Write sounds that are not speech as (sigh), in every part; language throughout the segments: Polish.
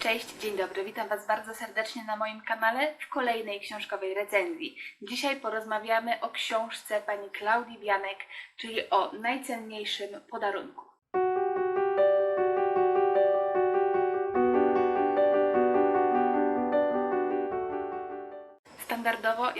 Cześć, dzień dobry, witam Was bardzo serdecznie na moim kanale w kolejnej książkowej recenzji. Dzisiaj porozmawiamy o książce pani Klaudii Bianek, czyli o najcenniejszym podarunku.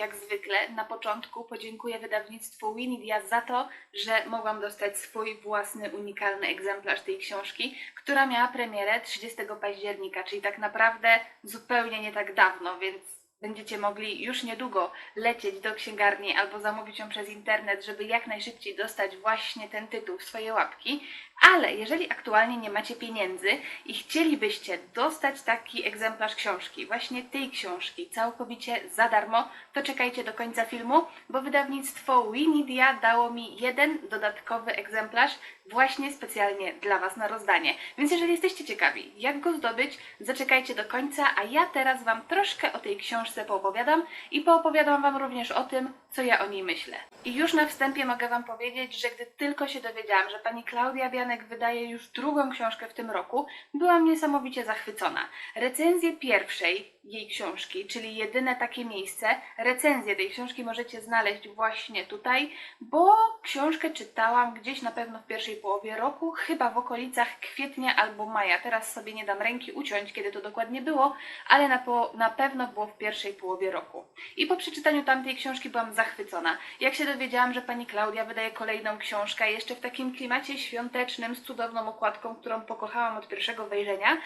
Jak zwykle, na początku podziękuję wydawnictwu Winidia za to, że mogłam dostać swój własny, unikalny egzemplarz tej książki, która miała premierę 30 października, czyli tak naprawdę zupełnie nie tak dawno, więc będziecie mogli już niedługo lecieć do księgarni albo zamówić ją przez internet, żeby jak najszybciej dostać właśnie ten tytuł w swoje łapki. Ale jeżeli aktualnie nie macie pieniędzy i chcielibyście dostać taki egzemplarz książki, właśnie tej książki, całkowicie za darmo, to czekajcie do końca filmu, bo wydawnictwo Winidia dało mi jeden dodatkowy egzemplarz właśnie specjalnie dla Was na rozdanie. Więc jeżeli jesteście ciekawi, jak go zdobyć, zaczekajcie do końca, a ja teraz Wam troszkę o tej książce poopowiadam i poopowiadam Wam również o tym, co ja o niej myślę. I już na wstępie mogę Wam powiedzieć, że gdy tylko się dowiedziałam, że pani Klaudia Bianek wydaje już drugą książkę w tym roku, byłam niesamowicie zachwycona. Recenzję pierwszej jej książki, czyli jedyne takie miejsce, recenzję tej książki możecie znaleźć właśnie tutaj, bo książkę czytałam gdzieś na pewno w pierwszej połowie roku, chyba w okolicach kwietnia albo maja. Teraz sobie nie dam ręki uciąć, kiedy to dokładnie było, ale na, po, na pewno było w pierwszej połowie roku. I po przeczytaniu tamtej książki byłam zachwycona. Jak się dowiedziałam, że pani Klaudia wydaje kolejną książkę, jeszcze w takim klimacie świątecznym, z cudowną okładką, którą pokochałam od pierwszego wejrzenia,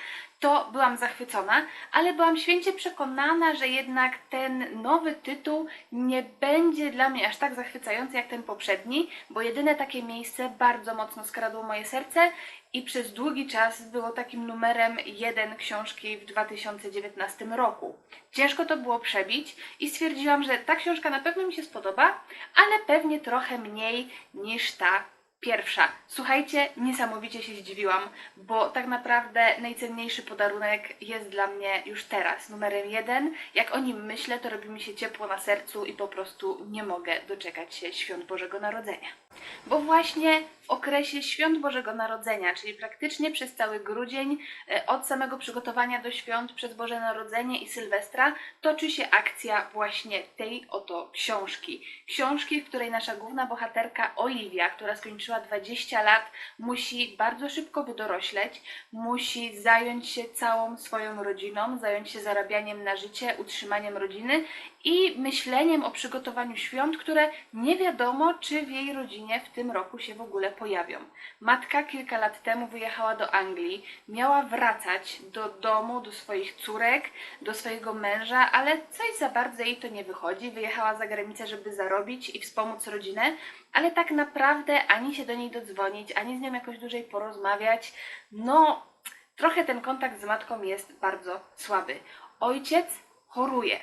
to byłam zachwycona, ale byłam święcie przekonana, że jednak ten nowy tytuł nie będzie dla mnie aż tak zachwycający jak ten poprzedni, bo jedyne takie miejsce bardzo mocno skradło moje serce i przez długi czas było takim numerem jeden książki w 2019 roku. Ciężko to było przebić i stwierdziłam, że ta książka na pewno mi się spodoba, ale pewnie trochę mniej niż ta pierwsza. Słuchajcie, niesamowicie się zdziwiłam, bo tak naprawdę najcenniejszy podarunek jest dla mnie już teraz numerem jeden. Jak o nim myślę, to robi mi się ciepło na sercu i po prostu nie mogę doczekać się świąt Bożego Narodzenia. Bo właśnie w okresie świąt Bożego Narodzenia, czyli praktycznie przez cały grudzień, e, od samego przygotowania do świąt przez Boże Narodzenie i Sylwestra, toczy się akcja właśnie tej oto książki. Książki, w której nasza główna bohaterka Oliwia, która skończyła 20 lat, musi bardzo szybko wydorośleć, musi zająć się całą swoją rodziną, zająć się zarabianiem na życie, utrzymaniem rodziny i myśleniem o przygotowaniu świąt, które nie wiadomo, czy w jej rodzinie w tym roku się w ogóle pojawią. Matka kilka lat temu wyjechała do Anglii, miała wracać do domu, do swoich córek, do swojego męża, ale coś za bardzo jej to nie wychodzi. Wyjechała za granicę, żeby zarobić i wspomóc rodzinę, ale tak naprawdę ani się do niej dodzwonić, ani z nią jakoś dłużej porozmawiać. No, trochę ten kontakt z matką jest bardzo słaby. Ojciec choruje.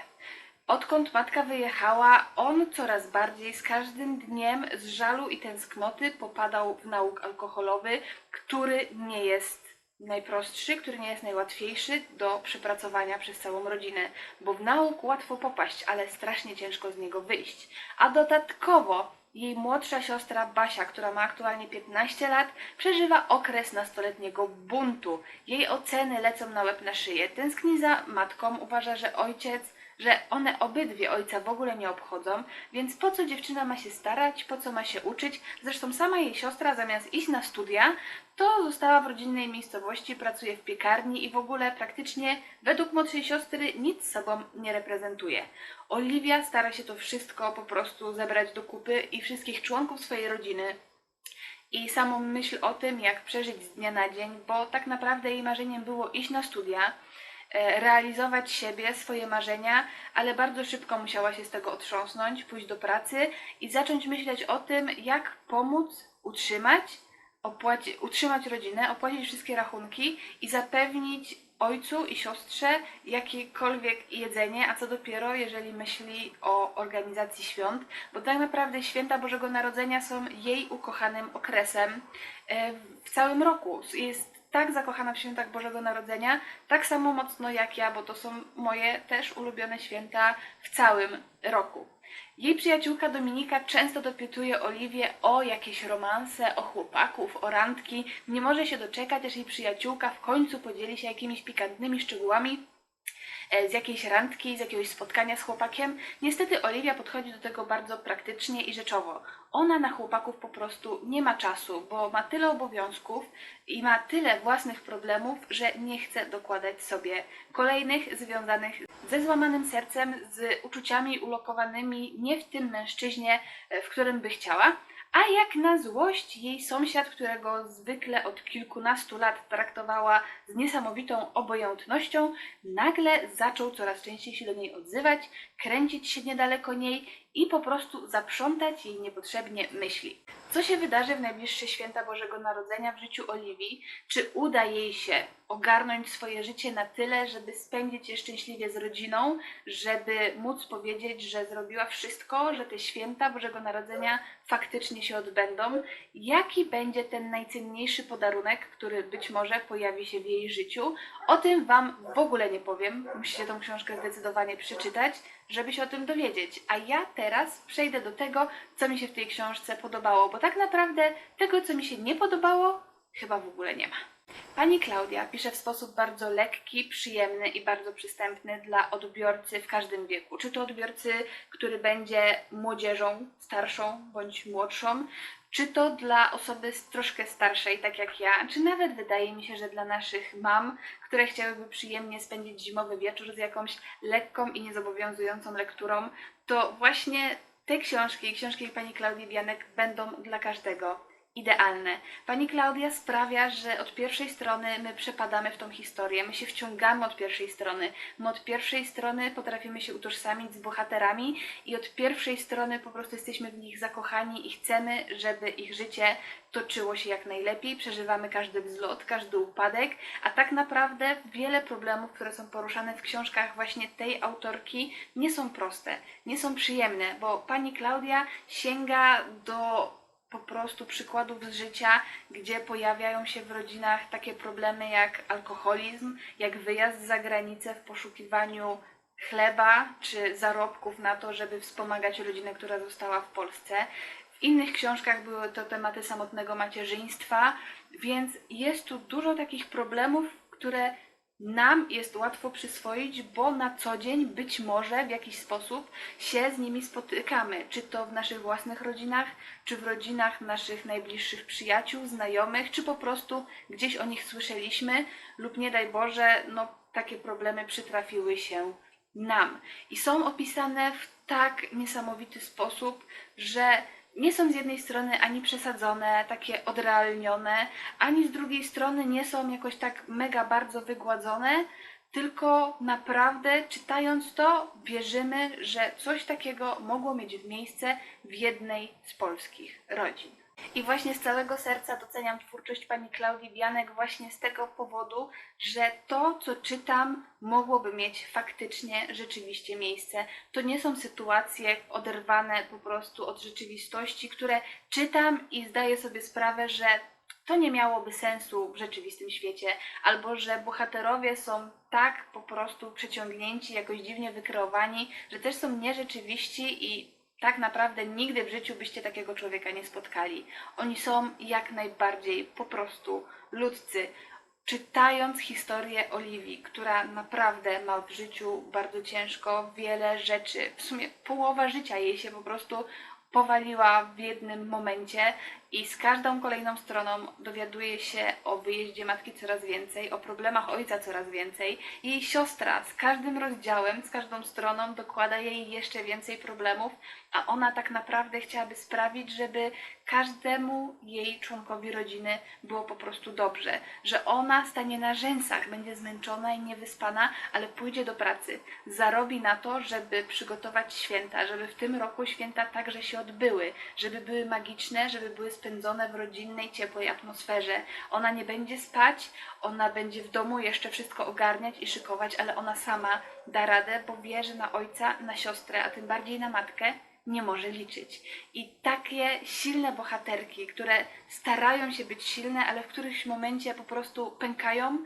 Odkąd matka wyjechała, on coraz bardziej z każdym dniem z żalu i tęsknoty popadał w nauk alkoholowy, który nie jest najprostszy, który nie jest najłatwiejszy do przepracowania przez całą rodzinę, bo w nauk łatwo popaść, ale strasznie ciężko z niego wyjść. A dodatkowo jej młodsza siostra Basia, która ma aktualnie 15 lat, przeżywa okres nastoletniego buntu. Jej oceny lecą na łeb na szyję. Tęskni za matką, uważa, że ojciec że one obydwie ojca w ogóle nie obchodzą, więc po co dziewczyna ma się starać, po co ma się uczyć? Zresztą sama jej siostra zamiast iść na studia, to została w rodzinnej miejscowości, pracuje w piekarni i w ogóle praktycznie według młodszej siostry nic sobą nie reprezentuje. Oliwia stara się to wszystko po prostu zebrać do kupy i wszystkich członków swojej rodziny i samą myśl o tym, jak przeżyć z dnia na dzień, bo tak naprawdę jej marzeniem było iść na studia, realizować siebie, swoje marzenia, ale bardzo szybko musiała się z tego otrząsnąć, pójść do pracy i zacząć myśleć o tym, jak pomóc utrzymać, opłaci, utrzymać rodzinę, opłacić wszystkie rachunki i zapewnić ojcu i siostrze jakiekolwiek jedzenie, a co dopiero, jeżeli myśli o organizacji świąt, bo tak naprawdę święta Bożego Narodzenia są jej ukochanym okresem e, w całym roku. Jest tak zakochana w świętach Bożego Narodzenia, tak samo mocno jak ja, bo to są moje też ulubione święta w całym roku. Jej przyjaciółka Dominika często dopytuje Oliwię o jakieś romanse, o chłopaków, o randki. Nie może się doczekać, aż jej przyjaciółka w końcu podzieli się jakimiś pikantnymi szczegółami z jakiejś randki, z jakiegoś spotkania z chłopakiem. Niestety Oliwia podchodzi do tego bardzo praktycznie i rzeczowo. Ona na chłopaków po prostu nie ma czasu, bo ma tyle obowiązków i ma tyle własnych problemów, że nie chce dokładać sobie kolejnych związanych ze złamanym sercem, z uczuciami ulokowanymi nie w tym mężczyźnie, e, w którym by chciała. A jak na złość jej sąsiad, którego zwykle od kilkunastu lat traktowała z niesamowitą obojętnością, nagle zaczął coraz częściej się do niej odzywać, kręcić się niedaleko niej i po prostu zaprzątać jej niepotrzebnie myśli. Co się wydarzy w najbliższe święta Bożego Narodzenia w życiu Oliwii? Czy uda jej się ogarnąć swoje życie na tyle, żeby spędzić je szczęśliwie z rodziną, żeby móc powiedzieć, że zrobiła wszystko, że te święta Bożego Narodzenia faktycznie się odbędą? Jaki będzie ten najcenniejszy podarunek, który być może pojawi się w jej życiu? O tym Wam w ogóle nie powiem. Musicie tą książkę zdecydowanie przeczytać, żeby się o tym dowiedzieć. A ja teraz przejdę do tego, co mi się w tej książce podobało, bo tak naprawdę tego, co mi się nie podobało, chyba w ogóle nie ma. Pani Klaudia pisze w sposób bardzo lekki, przyjemny i bardzo przystępny dla odbiorcy w każdym wieku. Czy to odbiorcy, który będzie młodzieżą, starszą bądź młodszą, czy to dla osoby troszkę starszej, tak jak ja, czy nawet wydaje mi się, że dla naszych mam, które chciałyby przyjemnie spędzić zimowy wieczór z jakąś lekką i niezobowiązującą lekturą, to właśnie te książki książki pani Klaudii Bianek będą dla każdego idealne. Pani Klaudia sprawia, że od pierwszej strony my przepadamy w tą historię, my się wciągamy od pierwszej strony. My od pierwszej strony potrafimy się utożsamić z bohaterami i od pierwszej strony po prostu jesteśmy w nich zakochani i chcemy, żeby ich życie toczyło się jak najlepiej. Przeżywamy każdy wzlot, każdy upadek, a tak naprawdę wiele problemów, które są poruszane w książkach właśnie tej autorki, nie są proste, nie są przyjemne, bo pani Klaudia sięga do po prostu przykładów z życia, gdzie pojawiają się w rodzinach takie problemy jak alkoholizm, jak wyjazd za granicę w poszukiwaniu chleba czy zarobków na to, żeby wspomagać rodzinę, która została w Polsce. W innych książkach były to tematy samotnego macierzyństwa, więc jest tu dużo takich problemów, które nam jest łatwo przyswoić, bo na co dzień być może w jakiś sposób się z nimi spotykamy, czy to w naszych własnych rodzinach, czy w rodzinach naszych najbliższych przyjaciół, znajomych, czy po prostu gdzieś o nich słyszeliśmy, lub nie daj Boże, no takie problemy przytrafiły się nam. I są opisane w tak niesamowity sposób, że nie są z jednej strony ani przesadzone, takie odrealnione, ani z drugiej strony nie są jakoś tak mega bardzo wygładzone, tylko naprawdę czytając to wierzymy, że coś takiego mogło mieć miejsce w jednej z polskich rodzin. I właśnie z całego serca doceniam twórczość pani Klaudii Bianek właśnie z tego powodu, że to, co czytam, mogłoby mieć faktycznie, rzeczywiście miejsce. To nie są sytuacje oderwane po prostu od rzeczywistości, które czytam i zdaję sobie sprawę, że to nie miałoby sensu w rzeczywistym świecie, albo że bohaterowie są tak po prostu przeciągnięci, jakoś dziwnie wykreowani, że też są nierzeczywiści i tak naprawdę nigdy w życiu byście takiego człowieka nie spotkali. Oni są jak najbardziej po prostu ludzcy. Czytając historię Oliwii, która naprawdę ma w życiu bardzo ciężko, wiele rzeczy, w sumie połowa życia jej się po prostu powaliła w jednym momencie i z każdą kolejną stroną dowiaduje się o wyjeździe matki coraz więcej, o problemach ojca coraz więcej. Jej siostra z każdym rozdziałem, z każdą stroną dokłada jej jeszcze więcej problemów, a ona tak naprawdę chciałaby sprawić, żeby każdemu jej członkowi rodziny było po prostu dobrze, że ona stanie na rzęsach, będzie zmęczona i niewyspana, ale pójdzie do pracy, zarobi na to, żeby przygotować święta, żeby w tym roku święta także się odbyły, żeby były magiczne, żeby były spędzone w rodzinnej, ciepłej atmosferze. Ona nie będzie spać, ona będzie w domu jeszcze wszystko ogarniać i szykować, ale ona sama da radę, bo wie, że na ojca, na siostrę, a tym bardziej na matkę nie może liczyć. I takie silne bohaterki, które starają się być silne, ale w którymś momencie po prostu pękają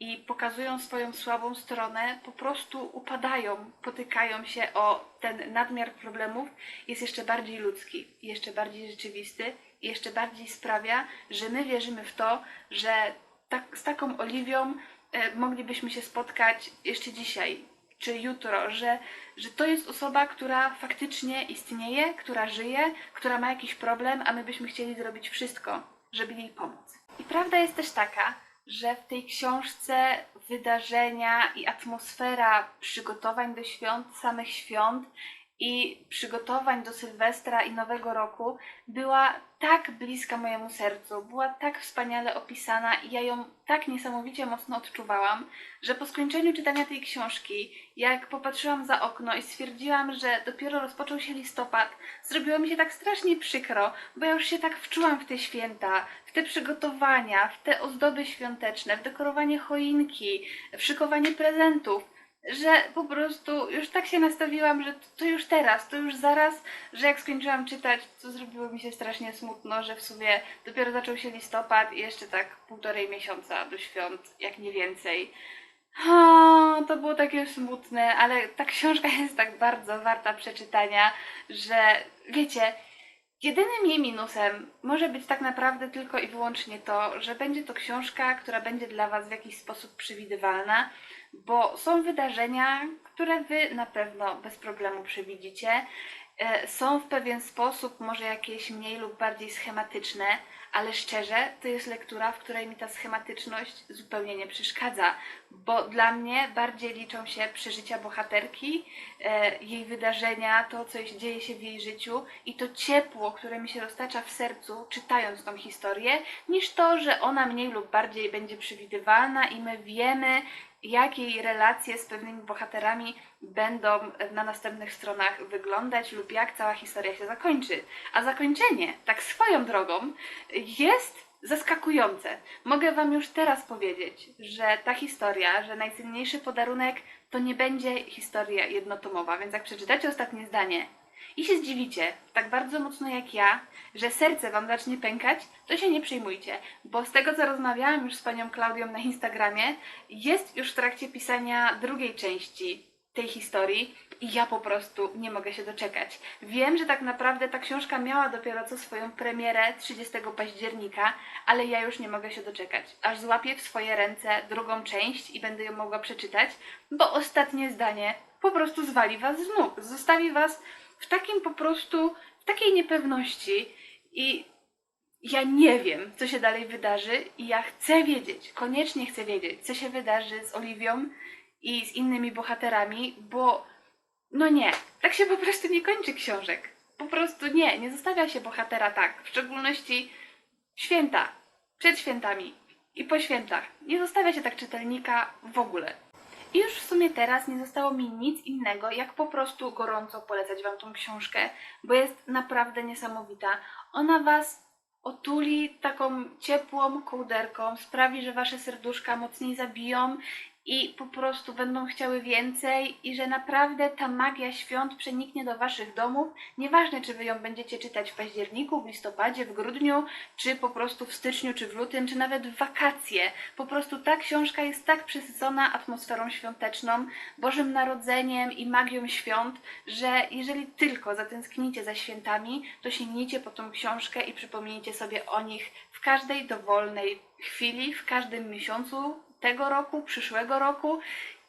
i pokazują swoją słabą stronę, po prostu upadają, potykają się o ten nadmiar problemów, jest jeszcze bardziej ludzki, jeszcze bardziej rzeczywisty jeszcze bardziej sprawia, że my wierzymy w to, że tak, z taką Oliwią e, moglibyśmy się spotkać jeszcze dzisiaj czy jutro, że, że to jest osoba, która faktycznie istnieje, która żyje, która ma jakiś problem, a my byśmy chcieli zrobić wszystko, żeby jej pomóc. I prawda jest też taka, że w tej książce wydarzenia i atmosfera przygotowań do świąt, samych świąt i przygotowań do Sylwestra i Nowego Roku była tak bliska mojemu sercu, była tak wspaniale opisana i ja ją tak niesamowicie mocno odczuwałam, że po skończeniu czytania tej książki, jak popatrzyłam za okno i stwierdziłam, że dopiero rozpoczął się listopad, zrobiło mi się tak strasznie przykro, bo ja już się tak wczułam w te święta, w te przygotowania, w te ozdoby świąteczne, w dekorowanie choinki, w szykowanie prezentów że po prostu już tak się nastawiłam, że to, już teraz, to już zaraz, że jak skończyłam czytać, to zrobiło mi się strasznie smutno, że w sumie dopiero zaczął się listopad i jeszcze tak półtorej miesiąca do świąt, jak nie więcej. O, to było takie smutne, ale ta książka (laughs) jest tak bardzo warta przeczytania, że wiecie, Jedynym jej minusem może być tak naprawdę tylko i wyłącznie to, że będzie to książka, która będzie dla Was w jakiś sposób przewidywalna, bo są wydarzenia, które Wy na pewno bez problemu przewidzicie. E, Są w pewien sposób może jakieś mniej lub bardziej schematyczne, ale szczerze to jest lektura, w której mi ta schematyczność zupełnie nie przeszkadza, bo dla mnie bardziej liczą się przeżycia bohaterki, e, jej wydarzenia, to co dzieje się w jej życiu i to ciepło, które mi się roztacza w sercu czytając tą historię, niż to, że ona mniej lub bardziej będzie przewidywalna i my wiemy, jakie jej relacje z pewnymi bohaterami będą na następnych stronach wyglądać lub jak cała historia się zakończy. A zakończenie, tak swoją drogą, jest zaskakujące. Mogę Wam już teraz powiedzieć, że ta historia, że najcenniejszy podarunek to nie będzie historia jednotomowa, więc jak przeczytacie ostatnie zdanie i się zdziwicie tak bardzo mocno jak ja, że serce Wam zacznie pękać, to się nie przejmujcie, bo z tego co rozmawiałam już z panią Klaudią na Instagramie, jest już w trakcie pisania drugiej części tej historii i ja po prostu nie mogę się doczekać. Wiem, że tak naprawdę ta książka miała dopiero co swoją premierę 30 października, ale ja już nie mogę się doczekać, aż złapię w swoje ręce drugą część i będę ją mogła przeczytać, bo ostatnie zdanie po prostu zwali was z nóg, zostawi was w takim po prostu, w takiej niepewności i ja nie wiem, co się dalej wydarzy i ja chcę wiedzieć, koniecznie chcę wiedzieć, co się wydarzy z Oliwią i z innymi bohaterami, bo no nie, tak się po prostu nie kończy książek. Po prostu nie, nie zostawia się bohatera tak, w szczególności święta, przed świętami i po świętach. Nie zostawia się tak czytelnika w ogóle. I już w sumie teraz nie zostało mi nic innego, jak po prostu gorąco polecać Wam tą książkę, bo jest naprawdę niesamowita. Ona Was otuli taką ciepłą kołderką, sprawi, że Wasze serduszka mocniej zabiją i po prostu będą chciały więcej i że naprawdę ta magia świąt przeniknie do Waszych domów. Nieważne, czy Wy ją będziecie czytać w październiku, w listopadzie, w grudniu, czy po prostu w styczniu, czy w lutym, czy nawet w wakacje. Po prostu ta książka jest tak przesycona atmosferą świąteczną, Bożym Narodzeniem i magią świąt, że jeżeli tylko zatęsknicie za świętami, to sięgnijcie po tą książkę i przypomnijcie sobie o nich w każdej dowolnej chwili, w każdym miesiącu tego roku, przyszłego roku.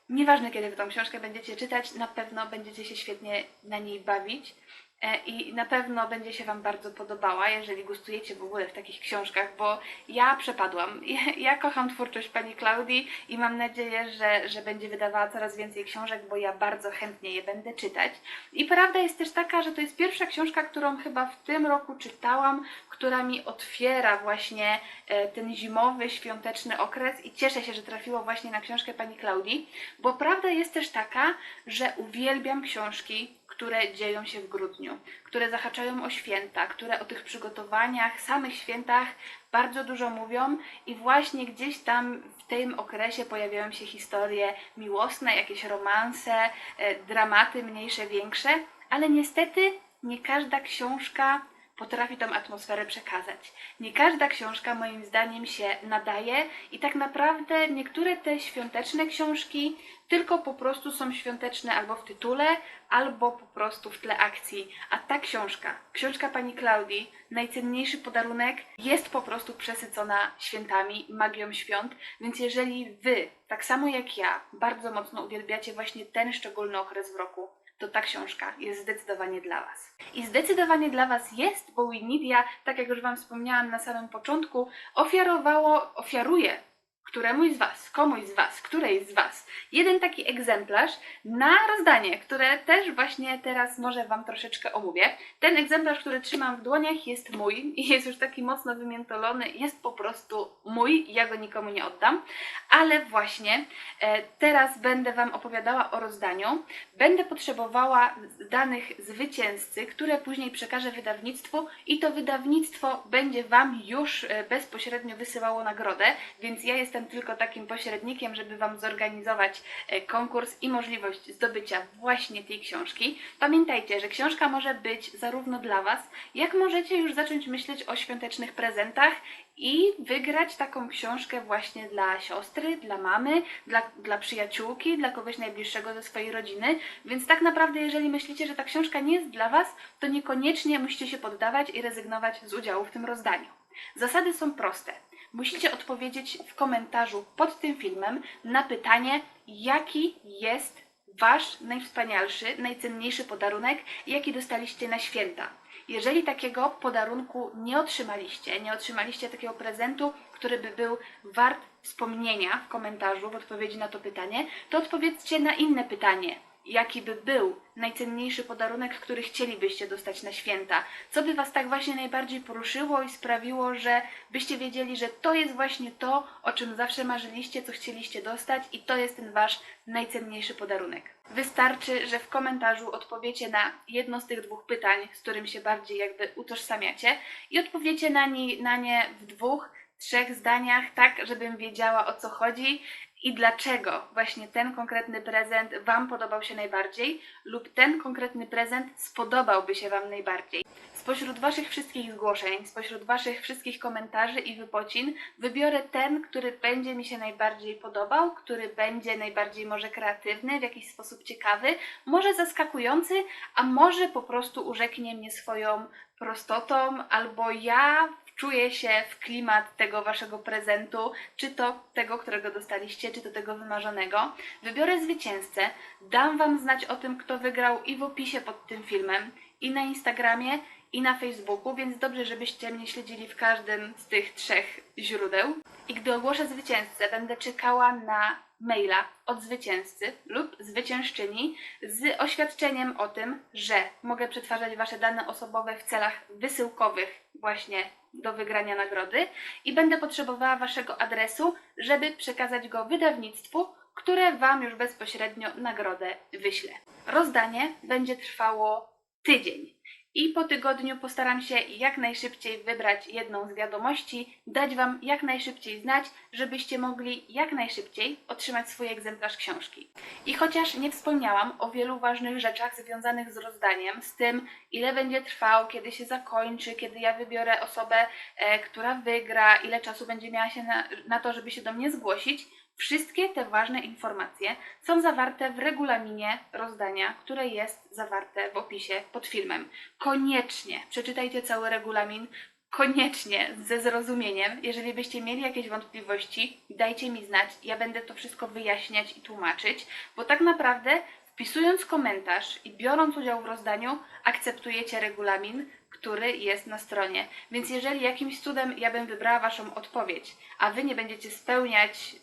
Nieważne kiedy wy tą książkę będziecie czytać, na pewno będziecie się świetnie na niej bawić. E, I na pewno będzie się Wam bardzo podobała, jeżeli gustujecie w ogóle w takich książkach, bo ja przepadłam. (laughs) Ja, kocham twórczość pani Klaudii i mam nadzieję, że, że będzie wydawała coraz więcej książek, bo ja bardzo chętnie je będę czytać. I prawda jest też taka, że to jest pierwsza książka, którą chyba w tym roku czytałam, która mi otwiera właśnie e, ten zimowy, świąteczny okres i cieszę się, że trafiło właśnie na książkę pani Klaudii, bo prawda jest też taka, że uwielbiam książki, które dzieją się w grudniu, które zahaczają o święta, które o tych przygotowaniach, samych świętach bardzo dużo mówią i właśnie gdzieś tam w tym okresie pojawiają się historie miłosne, jakieś romanse, e, dramaty mniejsze, większe, ale niestety nie każda książka potrafi tą atmosferę przekazać. Nie każda książka moim zdaniem się nadaje i tak naprawdę niektóre te świąteczne książki tylko po prostu są świąteczne albo w tytule, albo po prostu w tle akcji. A ta książka, książka pani Klaudii, najcenniejszy podarunek, jest po prostu przesycona świętami, magią świąt, więc jeżeli wy, tak samo jak ja, bardzo mocno uwielbiacie właśnie ten szczególny okres w roku, to ta książka jest zdecydowanie dla Was. I zdecydowanie dla Was jest, bo Winidia, tak jak już Wam wspomniałam na samym początku, ofiarowało, ofiaruje któremuś z Was, komuś z Was, którejś z Was, jeden taki egzemplarz na rozdanie, które też właśnie teraz może Wam troszeczkę omówię. Ten egzemplarz, który trzymam w dłoniach jest mój i jest już taki mocno wymiętolony, jest po prostu mój, ja go nikomu nie oddam, ale właśnie e, teraz będę Wam opowiadała o rozdaniu. Będę potrzebowała danych zwycięzcy, które później przekażę wydawnictwu i to wydawnictwo będzie Wam już e, bezpośrednio wysyłało nagrodę, więc ja jestem tylko takim pośrednikiem, żeby Wam zorganizować e, konkurs i możliwość zdobycia właśnie tej książki. Pamiętajcie, że książka może być zarówno dla Was, jak możecie już zacząć myśleć o świątecznych prezentach i wygrać taką książkę właśnie dla siostry, dla mamy, dla, dla przyjaciółki, dla kogoś najbliższego ze swojej rodziny. Więc tak naprawdę, jeżeli myślicie, że ta książka nie jest dla Was, to niekoniecznie musicie się poddawać i rezygnować z udziału w tym rozdaniu. Zasady są proste. Musicie odpowiedzieć w komentarzu pod tym filmem na pytanie, jaki jest Wasz najwspanialszy, najcenniejszy podarunek, jaki dostaliście na święta. Jeżeli takiego podarunku nie otrzymaliście, nie otrzymaliście takiego prezentu, który by był wart wspomnienia w komentarzu w odpowiedzi na to pytanie, to odpowiedzcie na inne pytanie. Jaki by był najcenniejszy podarunek, który chcielibyście dostać na święta? Co by Was tak właśnie najbardziej poruszyło i sprawiło, że byście wiedzieli, że to jest właśnie to, o czym zawsze marzyliście, co chcieliście dostać i to jest ten Wasz najcenniejszy podarunek. Wystarczy, że w komentarzu odpowiecie na jedno z tych dwóch pytań, z którym się bardziej jakby utożsamiacie i odpowiecie na nie, na nie w dwóch, trzech zdaniach, tak żebym wiedziała o co chodzi i dlaczego właśnie ten konkretny prezent Wam podobał się najbardziej lub ten konkretny prezent spodobałby się Wam najbardziej. Spośród Waszych wszystkich zgłoszeń, spośród Waszych wszystkich komentarzy i wypocin wybiorę ten, który będzie mi się najbardziej podobał, który będzie najbardziej może kreatywny, w jakiś sposób ciekawy, może zaskakujący, a może po prostu urzeknie mnie swoją prostotą, albo ja wczuję się w klimat tego waszego prezentu, czy to tego, którego dostaliście, czy to tego wymarzonego. Wybiorę zwycięzcę, dam wam znać o tym, kto wygrał i w opisie pod tym filmem, i na Instagramie, i na Facebooku, więc dobrze, żebyście mnie śledzili w każdym z tych trzech źródeł. I gdy ogłoszę zwycięzcę, będę czekała na maila od zwycięzcy lub zwyciężczyni z oświadczeniem o tym, że mogę przetwarzać Wasze dane osobowe w celach wysyłkowych właśnie do wygrania nagrody i będę potrzebowała Waszego adresu, żeby przekazać go wydawnictwu, które Wam już bezpośrednio nagrodę wyśle. Rozdanie będzie trwało tydzień. I po tygodniu postaram się jak najszybciej wybrać jedną z wiadomości, dać Wam jak najszybciej znać, żebyście mogli jak najszybciej otrzymać swój egzemplarz książki. I chociaż nie wspomniałam o wielu ważnych rzeczach związanych z rozdaniem, z tym ile będzie trwał, kiedy się zakończy, kiedy ja wybiorę osobę, e, która wygra, ile czasu będzie miała się na, na to, żeby się do mnie zgłosić, Wszystkie te ważne informacje są zawarte w regulaminie rozdania, które jest zawarte w opisie pod filmem. Koniecznie przeczytajcie cały regulamin, koniecznie ze zrozumieniem. Jeżeli byście mieli jakieś wątpliwości, dajcie mi znać. Ja będę to wszystko wyjaśniać i tłumaczyć, bo tak naprawdę wpisując komentarz i biorąc udział w rozdaniu, akceptujecie regulamin, który jest na stronie. Więc jeżeli jakimś cudem ja bym wybrała Waszą odpowiedź, a Wy nie będziecie spełniać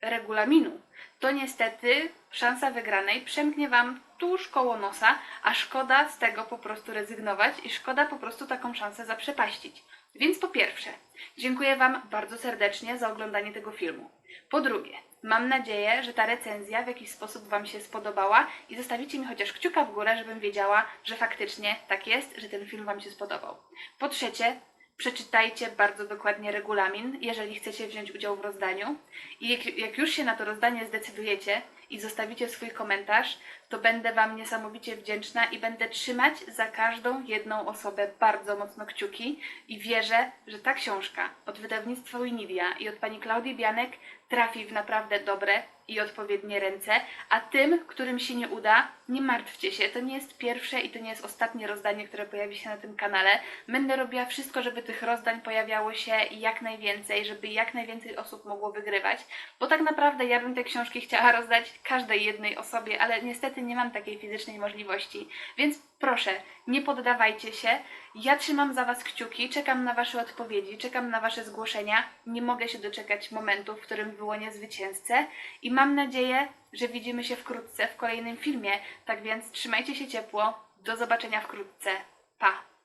regulaminu, to niestety szansa wygranej przemknie Wam tuż koło nosa, a szkoda z tego po prostu rezygnować i szkoda po prostu taką szansę zaprzepaścić. Więc po pierwsze, dziękuję Wam bardzo serdecznie za oglądanie tego filmu. Po drugie, mam nadzieję, że ta recenzja w jakiś sposób Wam się spodobała i zostawicie mi chociaż kciuka w górę, żebym wiedziała, że faktycznie tak jest, że ten film Wam się spodobał. Po trzecie, Przeczytajcie bardzo dokładnie regulamin, jeżeli chcecie wziąć udział w rozdaniu. I jak, jak już się na to rozdanie zdecydujecie i zostawicie swój komentarz, to będę Wam niesamowicie wdzięczna i będę trzymać za każdą jedną osobę bardzo mocno kciuki i wierzę, że ta książka od wydawnictwa Winidia i od pani Klaudii Bianek trafi w naprawdę dobre i odpowiednie ręce, a tym, którym się nie uda, nie martwcie się, to nie jest pierwsze i to nie jest ostatnie rozdanie, które pojawi się na tym kanale. Będę robiła wszystko, żeby tych rozdań pojawiało się jak najwięcej, żeby jak najwięcej osób mogło wygrywać, bo tak naprawdę ja bym te książki chciała rozdać każdej jednej osobie, ale niestety nie mam takiej fizycznej możliwości, więc proszę, nie poddawajcie się. Ja trzymam za Was kciuki, czekam na Wasze odpowiedzi, czekam na Wasze zgłoszenia. Nie mogę się doczekać momentu, w którym wyłonię zwycięzcę i mam nadzieję, że widzimy się wkrótce w kolejnym filmie. Tak więc trzymajcie się ciepło. Do zobaczenia wkrótce. Pa!